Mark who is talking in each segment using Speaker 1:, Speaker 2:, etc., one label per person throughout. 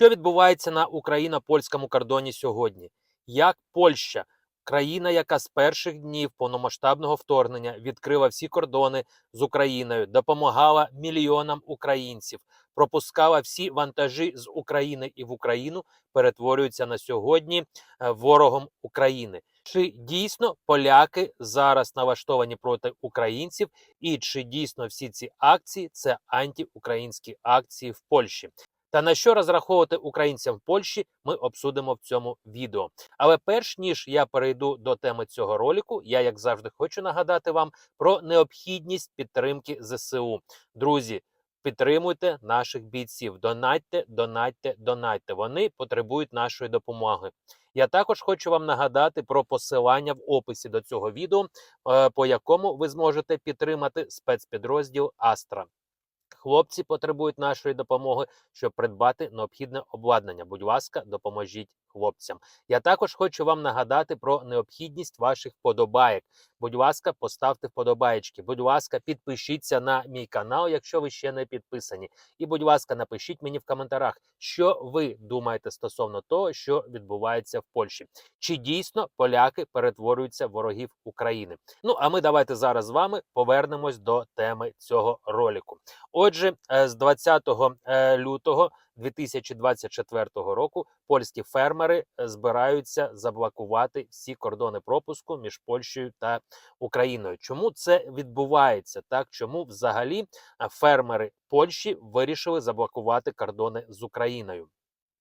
Speaker 1: Що відбувається на україно-польському кордоні сьогодні? Як Польща, країна, яка з перших днів повномасштабного вторгнення відкрила всі кордони з Україною, допомагала мільйонам українців, пропускала всі вантажі з України і в Україну, перетворюється на сьогодні е, ворогом України. Чи дійсно поляки зараз налаштовані проти українців, і чи дійсно всі ці акції це антиукраїнські акції в Польщі? Та на що розраховувати українцям в Польщі, ми обсудимо в цьому відео. Але перш ніж я перейду до теми цього ролику, я як завжди хочу нагадати вам про необхідність підтримки ЗСУ. Друзі, підтримуйте наших бійців, донатьте, донатьте, донатьте. Вони потребують нашої допомоги. Я також хочу вам нагадати про посилання в описі до цього відео, е, по якому ви зможете підтримати спецпідрозділ Астра. Хлопці потребують нашої допомоги, щоб придбати необхідне обладнання. Будь ласка, допоможіть хлопцям. Я також хочу вам нагадати про необхідність ваших вподобаєк. Будь ласка, поставте вподобаєчки. Будь ласка, підпишіться на мій канал, якщо ви ще не підписані. І, будь ласка, напишіть мені в коментарях, що ви думаєте стосовно того, що відбувається в Польщі. Чи дійсно поляки перетворюються в ворогів України? Ну а ми давайте зараз з вами повернемось до теми цього ролику. Отже, е, з 20 е, лютого 2024 року польські фермери е, збираються заблокувати всі кордони пропуску між Польщею та Україною. Чому це відбувається? Так чому взагалі е, фермери Польщі вирішили заблокувати кордони з Україною?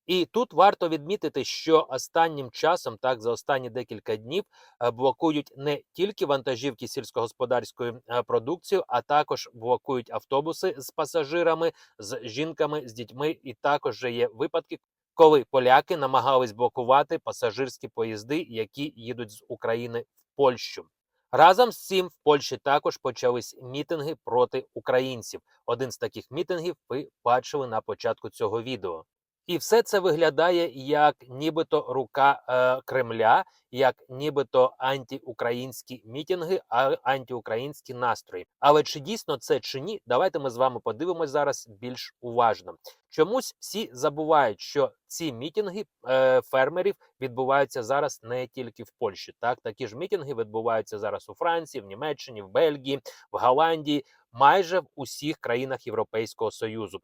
Speaker 1: І тут варто відмітити, що останнім часом, так за останні декілька днів, е, блокують не тільки вантажівки сільськогосподарською е, продукцією, а також блокують автобуси з пасажирами, з жінками, з дітьми. І також є випадки, коли поляки намагались блокувати пасажирські поїзди, які їдуть з України в Польщу. Разом з цим в Польщі також почались мітинги проти українців. Один з таких мітингів ви бачили на початку цього відео. І все це виглядає як нібито рука е, Кремля, як нібито антиукраїнські мітинги, а антиукраїнські настрої. Але чи дійсно це чи ні? Давайте ми з вами подивимось зараз більш уважно. Чомусь всі забувають, що ці мітинги е, фермерів відбуваються зараз не тільки в Польщі. Так, такі ж мітинги відбуваються зараз у Франції, в Німеччині, в Бельгії, в Голландії, майже в усіх країнах Європейського Союзу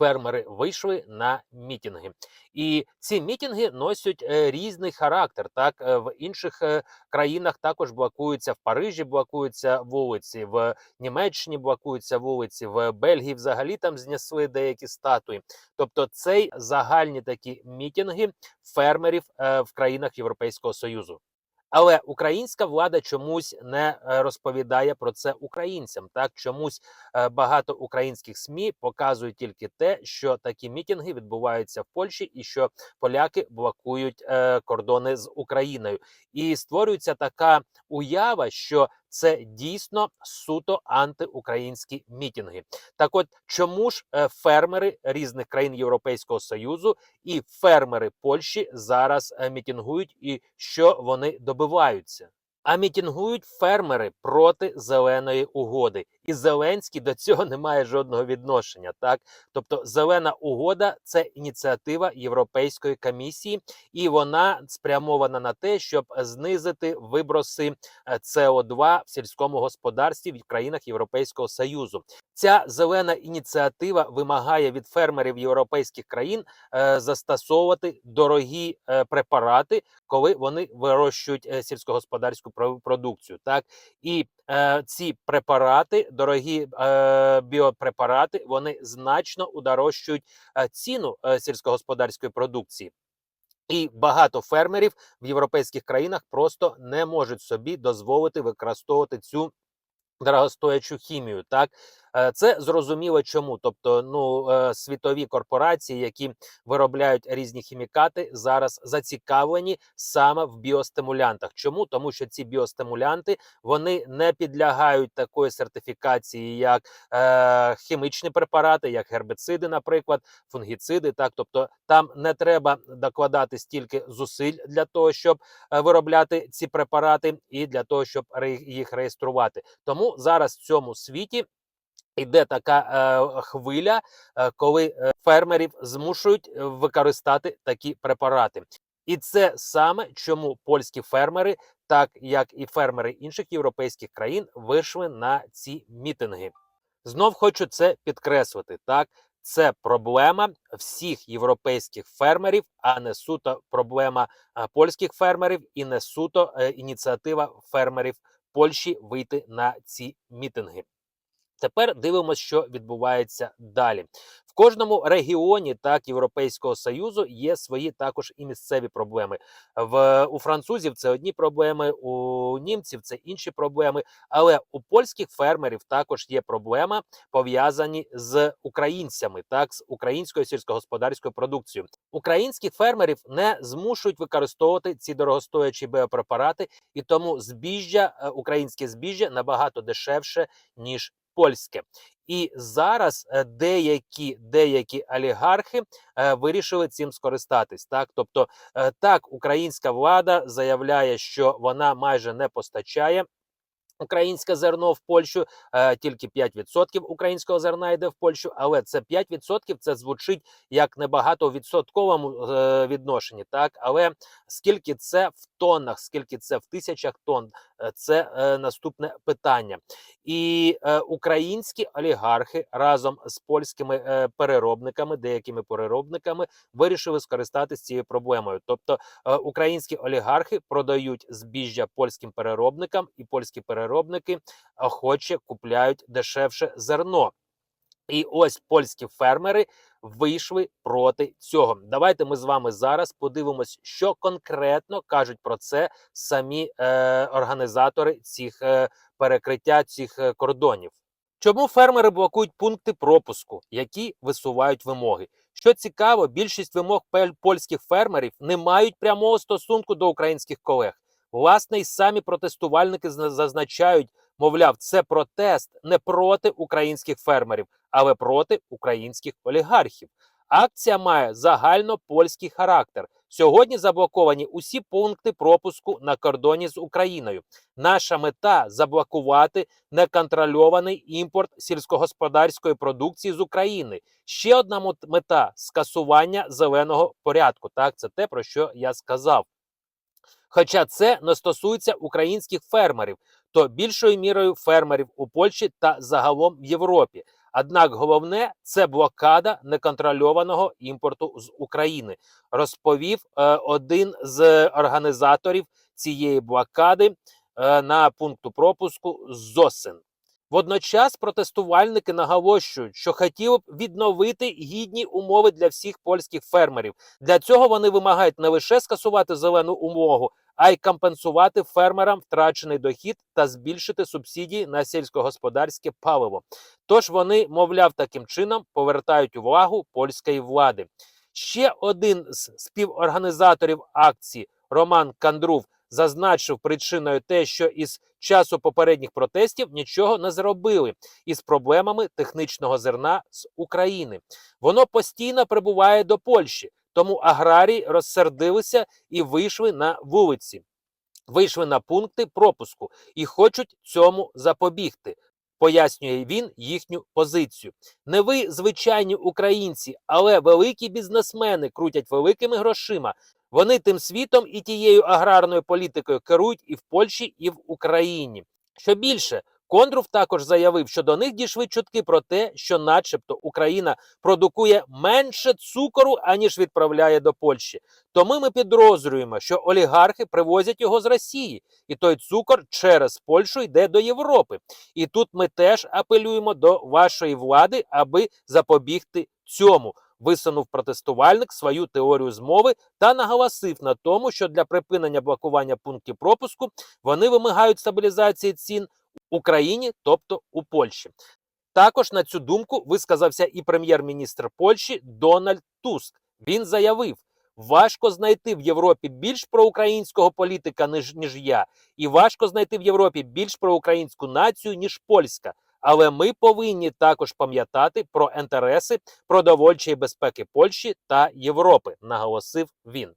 Speaker 1: фермери вийшли на мітинги, і ці мітинги носять е, різний характер. Так е, в інших е, країнах також блокуються в Парижі, блокуються вулиці, в Німеччині блокуються вулиці, в Бельгії взагалі там знесли деякі статуї. Тобто, цей загальні такі мітинги фермерів в країнах Європейського союзу. Але українська влада чомусь не е, розповідає про це українцям. Так чомусь е, багато українських СМІ показують тільки те, що такі мітинги відбуваються в Польщі, і що поляки блокують е, кордони з Україною, і створюється така уява, що це дійсно суто антиукраїнські мітинги. Так, от чому ж е, фермери різних країн Європейського союзу і фермери Польщі зараз мітінгують, мітингують, і що вони добиваються? А мітингують фермери проти зеленої угоди, і Зеленський до цього не має жодного відношення. Так, тобто, зелена угода це ініціатива Європейської комісії, і вона спрямована на те, щоб знизити виброси СО2 в сільському господарстві в країнах Європейського союзу. Ця зелена ініціатива вимагає від фермерів європейських країн е, застосовувати дорогі е, препарати, коли вони вирощують е, сільськогосподарську продукцію. Так і е, ці препарати, дорогі е, біопрепарати, вони значно удорожчують е, ціну е, сільськогосподарської продукції. І багато фермерів в європейських країнах просто не можуть собі дозволити використовувати цю дорогостоячу хімію. Так це зрозуміло чому. Тобто, ну е, світові корпорації, які виробляють різні хімікати, зараз зацікавлені саме в біостимулянтах. Чому тому, що ці біостимулянти вони не підлягають такої сертифікації, як е, хімічні препарати, як гербициди, наприклад, фунгіциди. Так, тобто там не треба докладати стільки зусиль для того, щоб е, виробляти ці препарати, і для того, щоб їх реєструвати. Тому зараз в цьому світі йде така е, хвиля, е, коли е, фермерів змушують е, використати такі препарати. І це саме чому польські фермери, так як і фермери інших європейських країн, вийшли на ці мітинги. Знов хочу це підкреслити. Так, це проблема всіх європейських фермерів, а не суто проблема е, польських фермерів і не суто ініціатива фермерів Польщі вийти на ці мітинги. Тепер дивимося, що відбувається далі. В кожному регіоні так Європейського союзу є свої також і місцеві проблеми. В у французів це одні проблеми, у німців це інші проблеми. Але у польських фермерів також є проблема пов'язані з українцями, так з українською сільськогосподарською продукцією. Українських фермерів не змушують використовувати ці дорогостоячі біопрепарати, і тому збіжжя, е, українське збіжжя набагато дешевше ніж польське. І зараз е, деякі деякі олігархи е, вирішили цим скористатись. Так, тобто, е, так, українська влада заявляє, що вона майже не постачає. Українське зерно в Польщу е, тільки 5% українського зерна йде в Польщу, але це 5% це звучить як небагато у відсотковому е, відношенні. Так, але скільки це в тоннах, скільки це в тисячах тонн, е, це наступне питання. І українські олігархи разом з польськими переробниками, деякими переробниками, вирішили скористатися цією проблемою. Тобто українські олігархи продають збіжжя польським переробникам, і польські переробники охоче купляють дешевше зерно. І ось польські фермери вийшли проти цього. Давайте ми з вами зараз подивимось, що конкретно кажуть про це самі е, організатори цих е, перекриття цих е, кордонів. Чому фермери блокують пункти пропуску, які висувають вимоги? Що цікаво, більшість вимог польських фермерів не мають прямого стосунку до українських колег. Власне, і самі протестувальники зна- зазначають, мовляв, це протест не проти українських фермерів, але проти українських олігархів. Акція має загальнопольський характер. Сьогодні заблоковані усі пункти пропуску на кордоні з Україною. Наша мета заблокувати неконтрольований імпорт сільськогосподарської продукції з України. Ще одна мета скасування зеленого порядку. Так, це те, про що я сказав. Хоча це не стосується українських фермерів, то більшою мірою фермерів у Польщі та загалом в Європі. Однак головне це блокада неконтрольованого імпорту з України, розповів е, один з організаторів цієї блокади е, на пункту пропуску ЗОСИН. Водночас протестувальники наголошують, що хотіли б відновити гідні умови для всіх польських фермерів. Для цього вони вимагають не лише скасувати зелену умову, а й компенсувати фермерам втрачений дохід та збільшити субсидії на сільськогосподарське паливо. Тож вони, мовляв, таким чином повертають увагу польської влади. Ще один з співорганізаторів акції Роман Кандрув зазначив причиною те, що із часу попередніх протестів нічого не зробили із проблемами технічного зерна з України. Воно постійно прибуває до Польщі, тому аграрії розсердилися і вийшли на вулиці, вийшли на пункти пропуску і хочуть цьому запобігти. Пояснює він їхню позицію. Не ви, звичайні українці, але великі бізнесмени крутять великими грошима. Вони тим світом і тією аграрною політикою керують і в Польщі, і в Україні. Що більше, Кондрув також заявив, що до них дійшли чутки про те, що, начебто, Україна продукує менше цукору, аніж відправляє до Польщі. Тому ми підозрюємо, що олігархи привозять його з Росії, і той цукор через Польщу йде до Європи. І тут ми теж апелюємо до вашої влади, аби запобігти цьому. Висунув протестувальник свою теорію змови та наголосив на тому, що для припинення блокування пунктів пропуску вони вимагають стабілізації цін в Україні, тобто у Польщі. Також на цю думку висказався і прем'єр-міністр Польщі Дональд Туск. Він заявив: важко знайти в Європі більш проукраїнського політика, ніж, ніж я, і важко знайти в Європі більш проукраїнську націю, ніж польська. Але ми повинні також пам'ятати про інтереси продовольчої безпеки Польщі та Європи, наголосив він.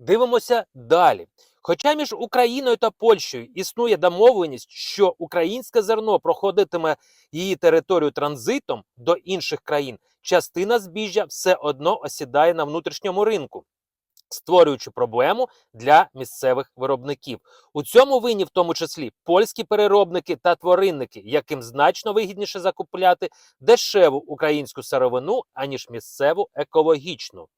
Speaker 1: Дивимося далі. Хоча між Україною та Польщею існує домовленість, що українське зерно проходитиме її територію транзитом до інших країн, частина збіжжя все одно осідає на внутрішньому ринку, створюючи проблему для місцевих виробників. У цьому винні, в тому числі, польські переробники та тваринники, яким значно вигідніше закупляти дешеву українську сировину, аніж місцеву екологічну.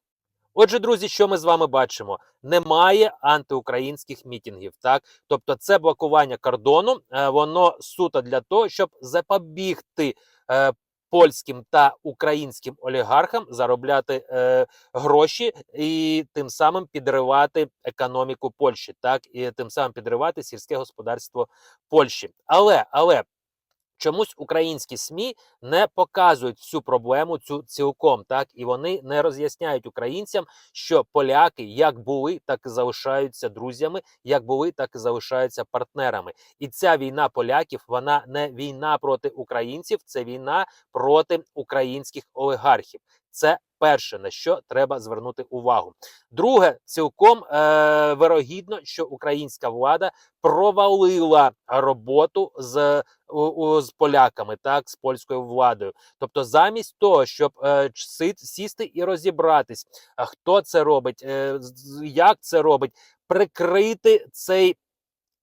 Speaker 1: Отже, друзі, що ми з вами бачимо? Немає антиукраїнських мітингів. Так, тобто, це блокування кордону, е, воно суто для того, щоб запобігти е, польським та українським олігархам заробляти е, гроші і тим самим підривати економіку Польщі, так і тим самим підривати сільське господарство Польщі. Але але. Чомусь українські СМІ не показують всю проблему цю цілком, так і вони не роз'ясняють українцям, що поляки як були, так і залишаються друзями, як були, так і залишаються партнерами. І ця війна поляків вона не війна проти українців, це війна проти українських олігархів. Це перше на що треба звернути увагу. Друге, цілком е, вирогідно, що українська влада провалила роботу з у, з поляками, так з польською владою. Тобто, замість того, щоб е, сісти і розібратись, хто це робить, е, як це робить, прикрити цей.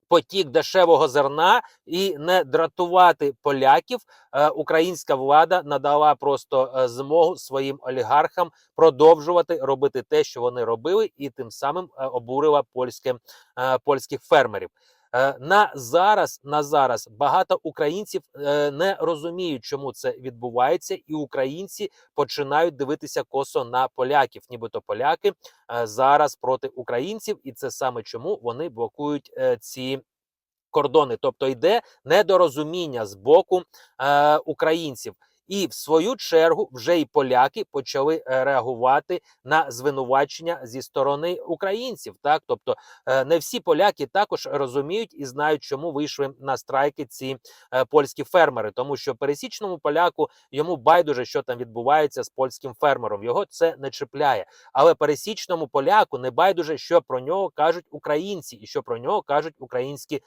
Speaker 1: Потік дешевого зерна і не дратувати поляків, е, українська влада надала просто е, змогу своїм олігархам продовжувати робити те, що вони робили, і тим самим е, обурила польське, польських фермерів. Е, на зараз на зараз багато українців е, не розуміють, чому це відбувається, і українці починають дивитися косо на поляків, нібито поляки е, зараз проти українців, і це саме чому вони блокують ці. Кордони, тобто йде недорозуміння з боку е, українців. І в свою чергу вже й поляки почали е, реагувати на звинувачення зі сторони українців. Так, тобто е, не всі поляки також розуміють і знають, чому вийшли на страйки ці е, польські фермери, тому що пересічному поляку йому байдуже, що там відбувається з польським фермером. Його це не чіпляє. Але пересічному поляку не байдуже, що про нього кажуть українці, і що про нього кажуть українські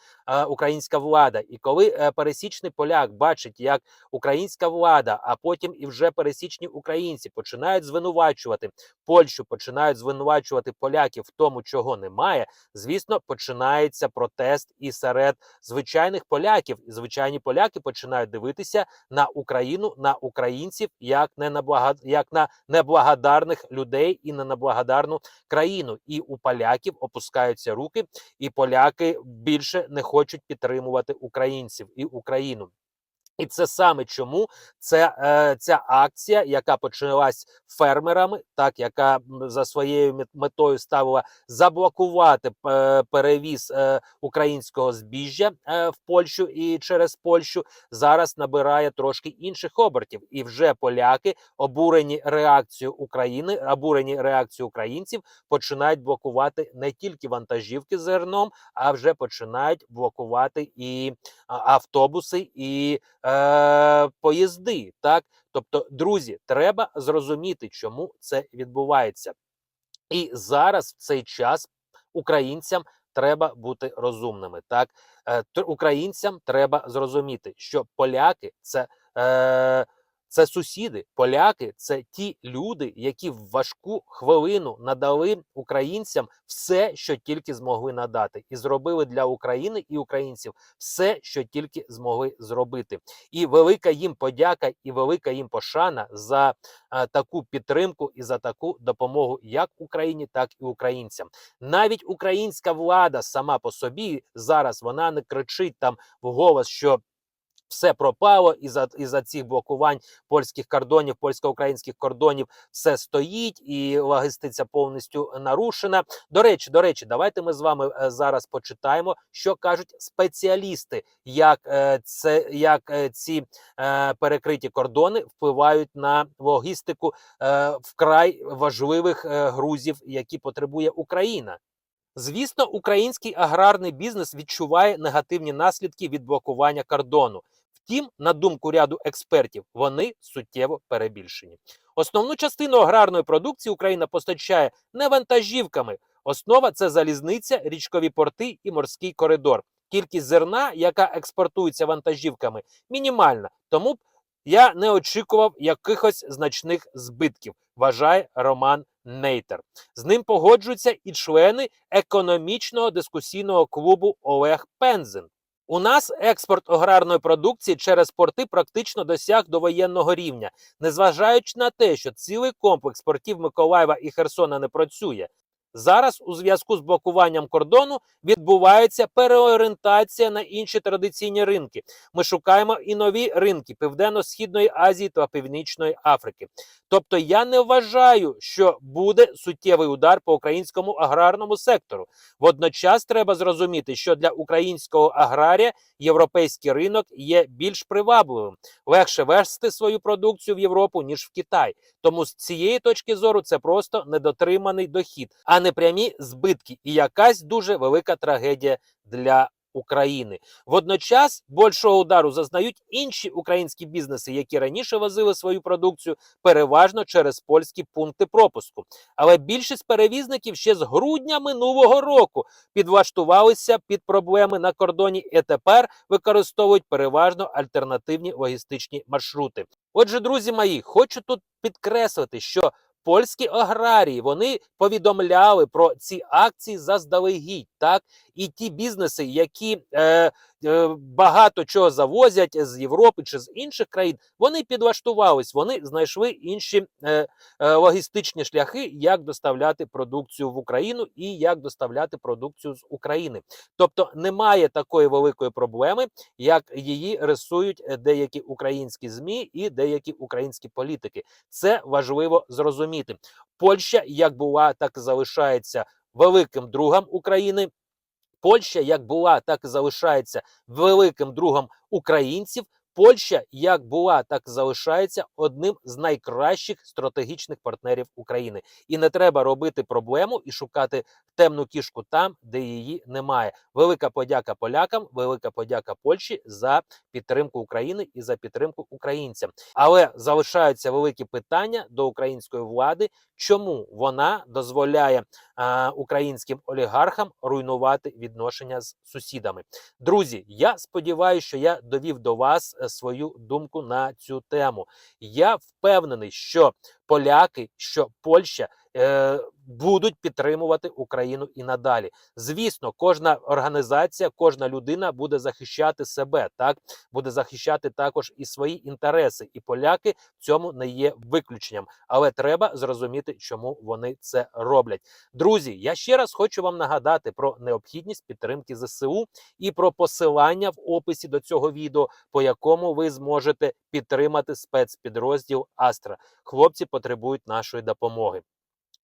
Speaker 1: українська влада. І коли пересічний поляк бачить, як українська влада влада, а потім і вже пересічні українці починають звинувачувати Польщу, починають звинувачувати поляків в тому, чого немає. Звісно, починається протест і серед звичайних поляків. І звичайні поляки починають дивитися на Україну, на українців як не на блага... як на неблагодарних людей і на благодарну країну. І у поляків опускаються руки, і поляки більше не хочуть підтримувати українців і Україну. І це саме чому це е, ця акція, яка почалась фермерами, так яка за своєю метою ставила заблокувати е, перевіз е, українського збіжжя е, в Польщу і через Польщу, зараз набирає трошки інших обертів. І вже поляки, обурені реакцією України, обурені реакцією українців, починають блокувати не тільки вантажівки з зерном, а вже починають блокувати і автобуси і. Е, поїзди. Так, тобто, друзі, треба зрозуміти, чому це відбувається. І зараз в цей час українцям треба бути розумними. Так, е, українцям треба зрозуміти, що поляки це. Е, це сусіди, поляки, це ті люди, які в важку хвилину надали українцям все, що тільки змогли надати, і зробили для України і українців все, що тільки змогли зробити. І велика їм подяка, і велика їм пошана за а, таку підтримку і за таку допомогу, як Україні, так і українцям. Навіть українська влада сама по собі зараз вона не кричить там в голос, що все пропало і за і за цих блокувань польських кордонів, польсько-українських кордонів все стоїть, і логістиця повністю нарушена. До речі, до речі, давайте ми з вами е, зараз почитаємо, що кажуть спеціалісти, як е, це як е, ці перекриті кордони впливають на логістику вкрай важливих грузів, які потребує Україна. Звісно, український аграрний бізнес відчуває негативні наслідки від блокування кордону. Втім, на думку ряду експертів, вони суттєво перебільшені. Основну частину аграрної продукції Україна постачає не вантажівками, Основа це залізниця, річкові порти і морський коридор. Кількість зерна, яка експортується вантажівками, мінімальна. Тому я не очікував якихось значних збитків, вважає Роман Нейтер. З ним погоджуються і члени економічного дискусійного клубу Олег Пензен. У нас експорт аграрної продукції через порти практично досяг довоєнного рівня, незважаючи на те, що цілий комплекс портів Миколаєва і Херсона не працює. Зараз у зв'язку з блокуванням кордону відбувається переорієнтація на інші традиційні ринки. Ми шукаємо і нові ринки Південно-Східної Азії та Північної Африки. Тобто я не вважаю, що буде суттєвий удар по українському аграрному сектору. Водночас треба зрозуміти, що для українського аграрія європейський ринок є більш привабливим, легше вести свою продукцію в Європу ніж в Китай. Тому з цієї точки зору це просто недотриманий дохід, а не прямі збитки і якась дуже велика трагедія для України. Водночас більшого удару зазнають інші українські бізнеси, які раніше возили свою продукцію переважно через польські пункти пропуску. Але більшість перевізників ще з грудня минулого року підлаштувалися під проблеми на кордоні і тепер використовують переважно альтернативні логістичні маршрути. Отже, друзі мої, хочу тут підкреслити, що польські аграрії. Вони повідомляли про ці акції заздалегідь, так? І ті бізнеси, які е, багато чого завозять з Європи чи з інших країн, вони підлаштувались, вони знайшли інші е, е, логістичні шляхи, як доставляти продукцію в Україну і як доставляти продукцію з України. Тобто немає такої великої проблеми, як її рисують е, деякі українські змі і деякі українські політики. Це важливо зрозуміти. Польща як була, так і залишається великим другом України. Польща як була, так і залишається великим другом українців. Польща як була, так і залишається одним з найкращих стратегічних партнерів України. І не треба робити проблему і шукати темну кішку там, де її немає. Велика подяка полякам, велика подяка Польщі за підтримку України і за підтримку українцям. Але залишаються великі питання до української влади, чому вона дозволяє а, українським олігархам руйнувати відношення з сусідами. Друзі, я сподіваюся, що я довів до вас свою думку на цю тему. Я впевнений, що поляки, що Польща е, будуть підтримувати Україну і надалі. Звісно, кожна організація, кожна людина буде захищати себе, так буде захищати також і свої інтереси. І поляки в цьому не є виключенням. Але треба зрозуміти, чому вони це роблять. Друзі, я ще раз хочу вам нагадати про необхідність підтримки ЗСУ і про посилання в описі до цього відео, по якому ви зможете підтримати спецпідрозділ Астра. Хлопці потребують нашої допомоги.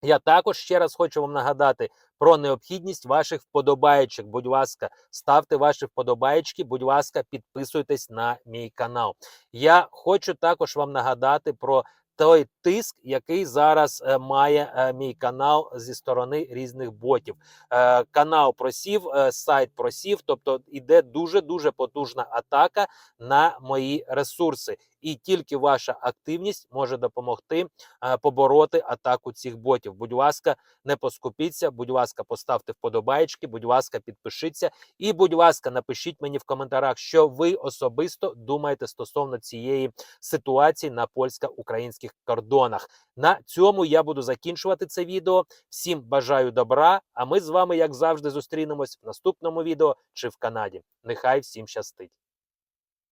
Speaker 1: Я також ще раз хочу вам нагадати про необхідність ваших вподобаєчок. Будь ласка, ставте ваші вподобаєчки, будь ласка, підписуйтесь на мій канал. Я хочу також вам нагадати про той тиск, який зараз е, має е, мій канал зі сторони різних ботів. Е, канал просів, сайт просів, тобто іде дуже дуже потужна атака на мої ресурси. І тільки ваша активність може допомогти е, побороти атаку цих ботів. Будь ласка, не поскупіться, будь ласка, поставте вподобайки, будь ласка, підпишіться. І, будь ласка, напишіть мені в коментарях, що ви особисто думаєте стосовно цієї ситуації на польсько-українських кордонах. На цьому я буду закінчувати це відео. Всім бажаю добра. А ми з вами, як завжди, зустрінемось в наступному відео чи в Канаді. Нехай всім щастить!